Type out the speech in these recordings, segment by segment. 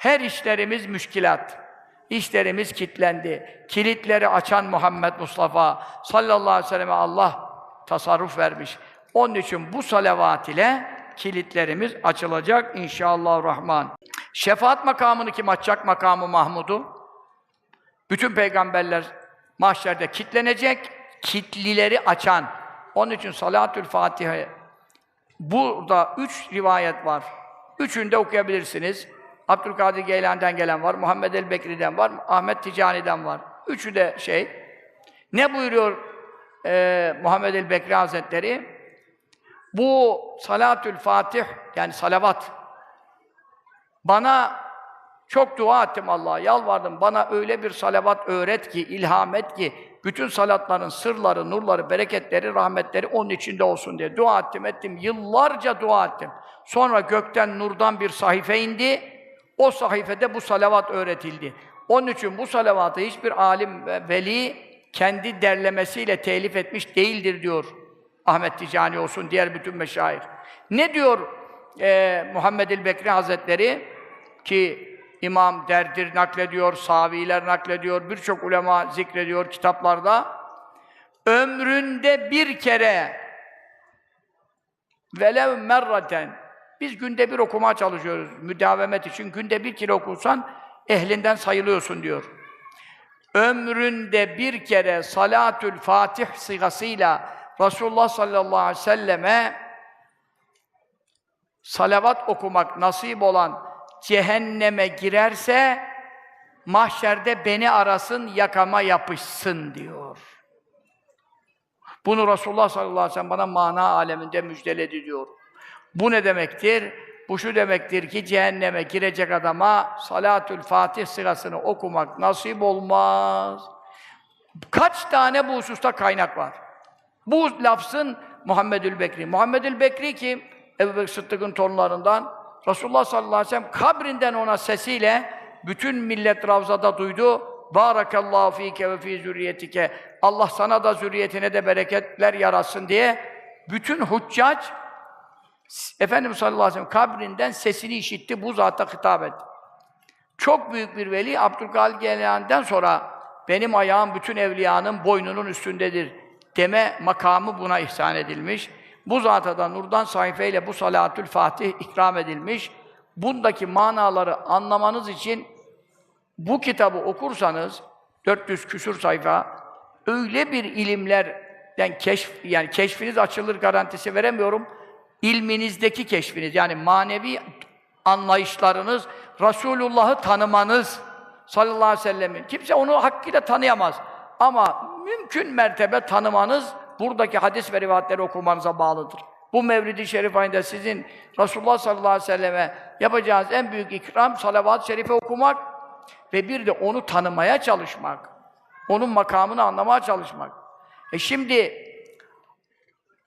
Her işlerimiz müşkilat. İşlerimiz kilitlendi. Kilitleri açan Muhammed Mustafa sallallahu aleyhi ve selleme Allah tasarruf vermiş. Onun için bu salavat ile kilitlerimiz açılacak inşallah rahman. Şefaat makamını kim açacak makamı Mahmud'u? Bütün peygamberler mahşerde kitlenecek, kitlileri açan. Onun için Salatül Fatiha Burada üç rivayet var. Üçünde okuyabilirsiniz. Abdülkadir Geylani'den gelen var, Muhammed el-Bekri'den var, Ahmet Ticani'den var. Üçü de şey. Ne buyuruyor e, Muhammed el-Bekri Hazretleri? Bu Salatül Fatih, yani salavat, bana çok dua ettim Allah'a, yalvardım. Bana öyle bir salavat öğret ki, ilham et ki, bütün salatların sırları, nurları, bereketleri, rahmetleri onun içinde olsun diye dua ettim, ettim. Yıllarca dua ettim. Sonra gökten nurdan bir sahife indi. O sayfede bu salavat öğretildi. Onun için bu salavatı hiçbir alim ve veli kendi derlemesiyle telif etmiş değildir diyor Ahmet Ticani olsun, diğer bütün meşayih. Ne diyor e, Muhammed el-Bekri Hazretleri? Ki İmam Derdir naklediyor, Saviler naklediyor, birçok ulema zikrediyor kitaplarda. Ömründe bir kere velev merraten biz günde bir okumaya çalışıyoruz müdavemet için. Günde bir kere okursan ehlinden sayılıyorsun diyor. Ömründe bir kere salatül fatih sigasıyla Resulullah sallallahu aleyhi ve selleme salavat okumak nasip olan cehenneme girerse mahşerde beni arasın, yakama yapışsın diyor. Bunu Resulullah sallallahu aleyhi ve sellem bana mana aleminde müjdeledi diyor. Bu ne demektir? Bu şu demektir ki cehenneme girecek adama Salatül Fatih sırasını okumak nasip olmaz. Kaç tane bu hususta kaynak var? Bu lafzın Muhammedül Bekri. Muhammedül Bekri kim? Ebu Bekir Sıddık'ın torunlarından. Resulullah sallallahu aleyhi ve sellem kabrinden ona sesiyle bütün millet Ravza'da duydu. Barakallahu fike ve fi zürriyetike. Allah sana da zürriyetine de bereketler yaratsın diye bütün huccac Efendimiz sallallahu aleyhi ve sellem kabrinden sesini işitti, bu zata hitap etti. Çok büyük bir veli Abdülkadir Geylani'den sonra benim ayağım bütün evliyanın boynunun üstündedir deme makamı buna ihsan edilmiş. Bu zata da nurdan sayfeyle bu salatül fatih ikram edilmiş. Bundaki manaları anlamanız için bu kitabı okursanız 400 küsur sayfa öyle bir ilimlerden keşf yani keşfiniz açılır garantisi veremiyorum. İlminizdeki keşfiniz yani manevi anlayışlarınız, Resulullah'ı tanımanız sallallahu aleyhi ve sellemin. Kimse onu hakkıyla tanıyamaz. Ama mümkün mertebe tanımanız buradaki hadis ve rivayetleri okumanıza bağlıdır. Bu Mevlid-i Şerif ayında sizin Resulullah sallallahu aleyhi ve selleme yapacağınız en büyük ikram salavat-ı şerife okumak ve bir de onu tanımaya çalışmak. Onun makamını anlamaya çalışmak. E şimdi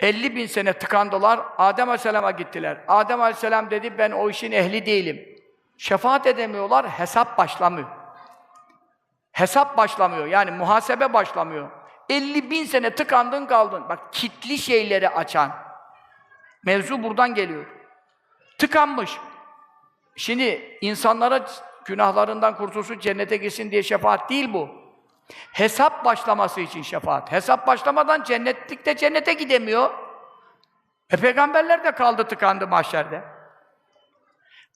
50 bin sene tıkandılar, Adem Aleyhisselam'a gittiler. Adem Aleyhisselam dedi, ben o işin ehli değilim. Şefaat edemiyorlar, hesap başlamıyor. Hesap başlamıyor, yani muhasebe başlamıyor. 50 bin sene tıkandın kaldın. Bak kitli şeyleri açan. Mevzu buradan geliyor. Tıkanmış. Şimdi insanlara günahlarından kurtulsun, cennete gitsin diye şefaat değil bu. Hesap başlaması için şefaat. Hesap başlamadan cennetlikte cennete gidemiyor. E peygamberler de kaldı tıkandı mahşerde.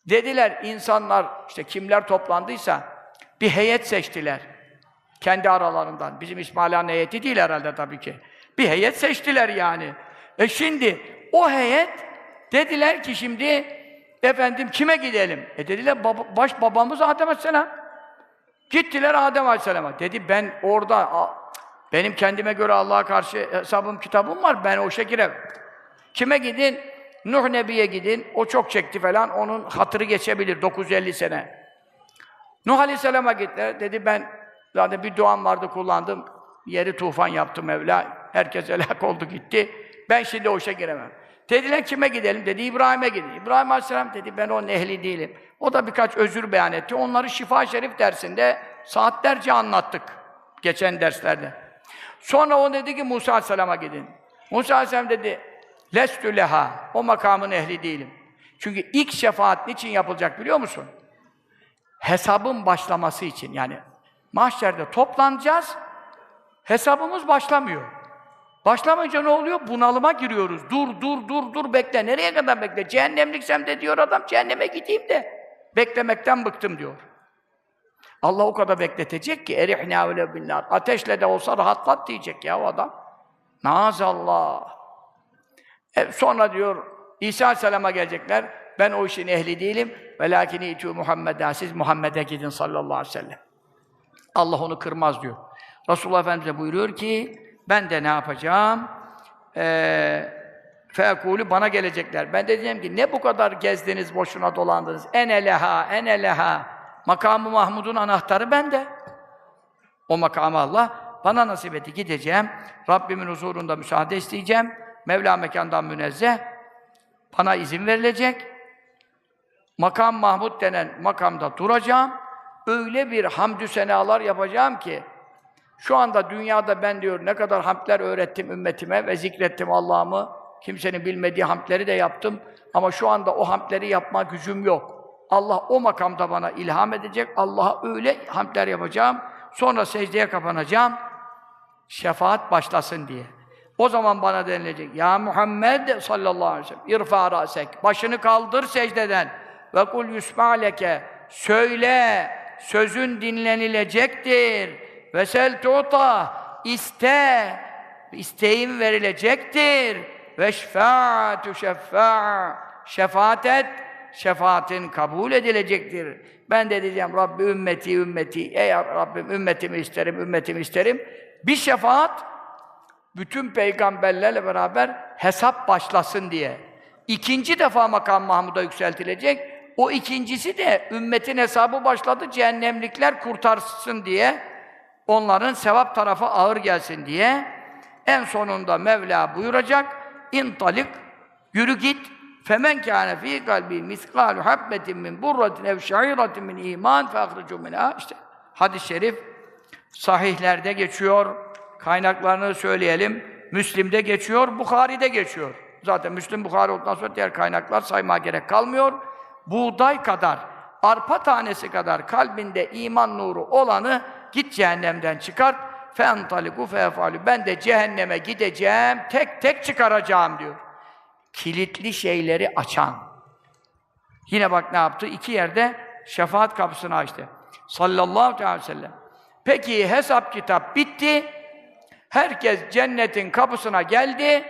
Dediler insanlar, işte kimler toplandıysa bir heyet seçtiler. Kendi aralarından. Bizim İsmaila'nın heyeti değil herhalde tabii ki. Bir heyet seçtiler yani. E şimdi o heyet dediler ki şimdi efendim kime gidelim? E dediler baş babamız Adem Aleyhisselam. Gittiler Adem Aleyhisselam'a. Dedi ben orada benim kendime göre Allah'a karşı hesabım kitabım var. Ben o giremem. Kime gidin? Nuh Nebi'ye gidin. O çok çekti falan. Onun hatırı geçebilir 950 sene. Nuh Aleyhisselam'a gittiler. Dedi ben zaten bir duam vardı kullandım. Yeri tufan yaptım Mevla. Herkes helak oldu gitti. Ben şimdi o işe giremem. Dediler kime gidelim? Dedi İbrahim'e gidin. İbrahim Aleyhisselam dedi ben onun ehli değilim. O da birkaç özür beyan etti. Onları Şifa Şerif dersinde saatlerce anlattık. Geçen derslerde. Sonra o dedi ki Musa Aleyhisselam'a gidin. Musa Aleyhisselam dedi Lestü leha. O makamın ehli değilim. Çünkü ilk şefaat niçin yapılacak biliyor musun? hesabın başlaması için yani mahşerde toplanacağız. Hesabımız başlamıyor. Başlamayınca ne oluyor? Bunalıma giriyoruz. Dur, dur, dur, dur, bekle. Nereye kadar bekle? Cehennemliksem de diyor adam, cehenneme gideyim de. Beklemekten bıktım diyor. Allah o kadar bekletecek ki erihna ve binnar. Ateşle de olsa rahatlat diyecek ya o adam. Maazallah. E, sonra diyor İsa Aleyhisselam'a gelecekler. Ben o işin ehli değilim. Velakin itû Muhammed'e. Siz Muhammed'e gidin sallallahu aleyhi ve sellem. Allah onu kırmaz diyor. Resulullah Efendimiz de buyuruyor ki ben de ne yapacağım? Eee Fekulü bana gelecekler. Ben de diyeceğim ki ne bu kadar gezdiniz, boşuna dolandınız. Ene leha, ene leha. Makamı Mahmud'un anahtarı bende. O makamı Allah bana nasip etti. Gideceğim. Rabbimin huzurunda müsaade isteyeceğim. Mevla mekandan münezzeh. Bana izin verilecek. Makam Mahmud denen makamda duracağım. Öyle bir hamdü senalar yapacağım ki şu anda dünyada ben diyor ne kadar hamdler öğrettim ümmetime ve zikrettim Allah'ımı. Kimsenin bilmediği hamdleri de yaptım. Ama şu anda o hamdleri yapma gücüm yok. Allah o makamda bana ilham edecek. Allah'a öyle hamdler yapacağım. Sonra secdeye kapanacağım. Şefaat başlasın diye. O zaman bana denilecek. Ya Muhammed sallallahu aleyhi ve sellem irfa rasek. Başını kaldır secdeden. Ve kul yusma'leke. Söyle. Sözün dinlenilecektir. Ve sel tuta. İste. İsteğin verilecektir. Ve şefaatü şefa'a. Şefaat et. Şefaatin kabul edilecektir. Ben de diyeceğim Rabbi ümmeti ümmeti. Ey Rabbim ümmetimi isterim, ümmetimi isterim. Bir şefaat bütün peygamberlerle beraber hesap başlasın diye. İkinci defa makam Mahmud'a yükseltilecek. O ikincisi de ümmetin hesabı başladı, cehennemlikler kurtarsın diye. Onların sevap tarafı ağır gelsin diye. En sonunda Mevla buyuracak. İntalik, yürü git. Femen kâne fî kalbi miskâlu habbetin min burratin ev şairatin min iman fe ahricu minâ. İşte hadis-i şerif sahihlerde geçiyor. Kaynaklarını söyleyelim. Müslim'de geçiyor, Bukhari'de geçiyor. Zaten Müslim, Bukhari olduktan sonra diğer kaynaklar saymaya gerek kalmıyor. Buğday kadar, arpa tanesi kadar kalbinde iman nuru olanı git cehennemden çıkart fentaliku fefalü. Ben de cehenneme gideceğim, tek tek çıkaracağım diyor. Kilitli şeyleri açan. Yine bak ne yaptı? İki yerde şefaat kapısını açtı. Sallallahu aleyhi ve sellem. Peki hesap kitap bitti. Herkes cennetin kapısına geldi.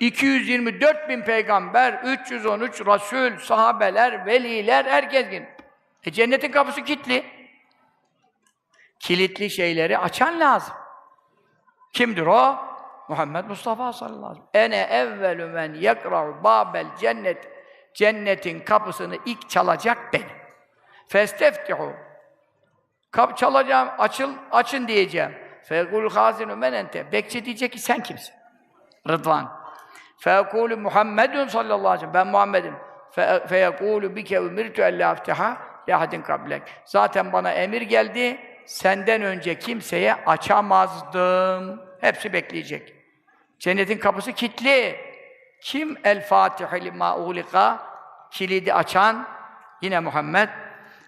224 bin peygamber, 313 rasul, sahabeler, veliler, herkes gün. E cennetin kapısı kilitli. Kilitli şeyleri açan lazım. Kimdir o? Muhammed Mustafa sallallahu aleyhi ve sellem. Ene evvelü men yekra'u babel cennet. Cennetin kapısını ilk çalacak benim. Festeftihu. Kap çalacağım, açıl, açın diyeceğim. Fekul hazinu men ente. Bekçi diyecek ki sen kimsin? Rıdvan. Fekulu Muhammedun sallallahu aleyhi ve sellem. Ben Muhammed'im. Feyekulu bike umirtu elle aftiha lehadin kablek. Zaten bana emir geldi. Senden önce kimseye açamazdım. Hepsi bekleyecek. Cennetin kapısı kilitli. Kim el Fatihi lima uğlika? Kilidi açan yine Muhammed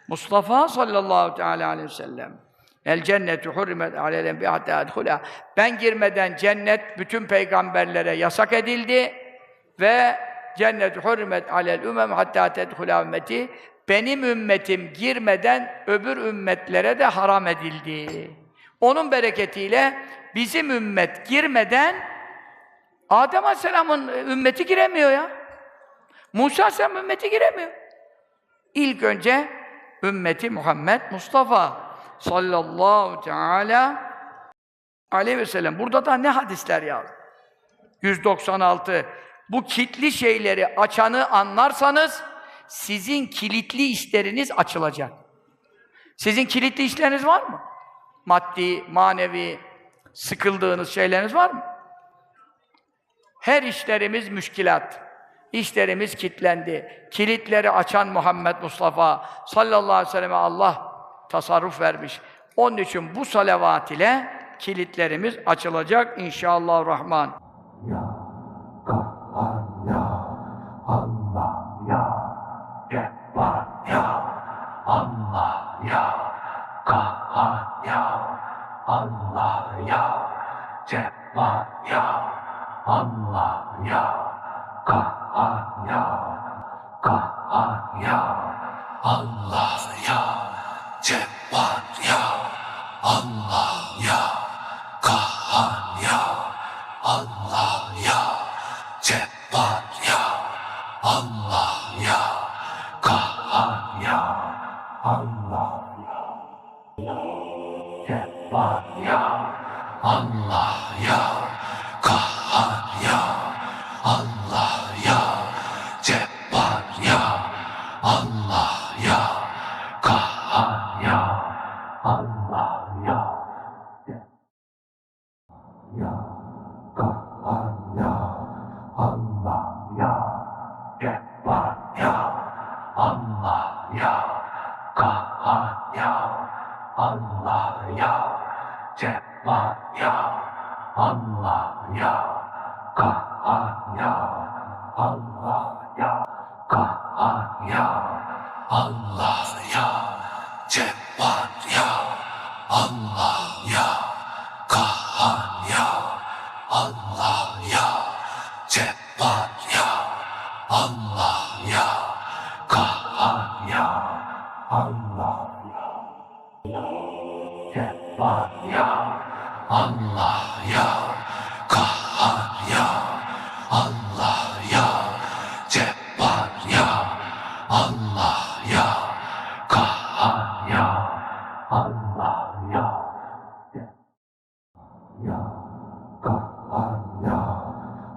Mustafa sallallahu teala aleyhi ve sellem. El cennetu hurrimet alel enbiya edhula. Ben girmeden cennet bütün peygamberlere yasak edildi ve cennet hurrimet alel umem hatta tedhula ümmeti. Benim ümmetim girmeden öbür ümmetlere de haram edildi. Onun bereketiyle bizim ümmet girmeden Adem Aleyhisselam'ın ümmeti giremiyor ya. Musa Aleyhisselam ümmeti giremiyor. İlk önce ümmeti Muhammed Mustafa sallallahu teala aleyhi ve sellem. Burada da ne hadisler yazdı? 196. Bu kilitli şeyleri açanı anlarsanız sizin kilitli işleriniz açılacak. Sizin kilitli işleriniz var mı? Maddi, manevi, sıkıldığınız şeyleriniz var mı? Her işlerimiz müşkilat. İşlerimiz kilitlendi. Kilitleri açan Muhammed Mustafa sallallahu aleyhi ve selleme Allah tasarruf vermiş. Onun için bu salavat ile kilitlerimiz açılacak inşallah Rahman. Ya Allah ya Cebbar ya Allah ya Kahhar ya Allah ya Cebbar ya Allah ya Kahhar ya Kahhar ya Allah ya Cebbar ya Allah ya Kahhar ya Allah ya Allah ya Kahhar ya Allah ya Cebbar ya Allah ya Kahhar ya Allah ya ya Kahhar ya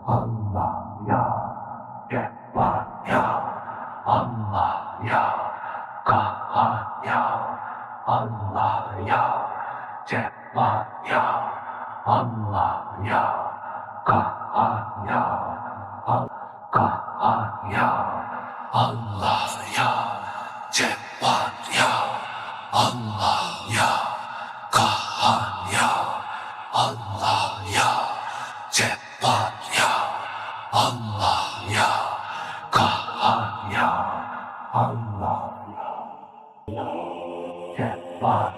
Allah ya Cebbar ya Allah ya Kahhar ya Allah ya Cebbar ya Allah ya Kahhar ya Kahhar ya Allah ya Cebbar ya Allah ya Kahhar ya Allah ya Cebbar ya Allah ya Kahhar ya Allah ya Cebbar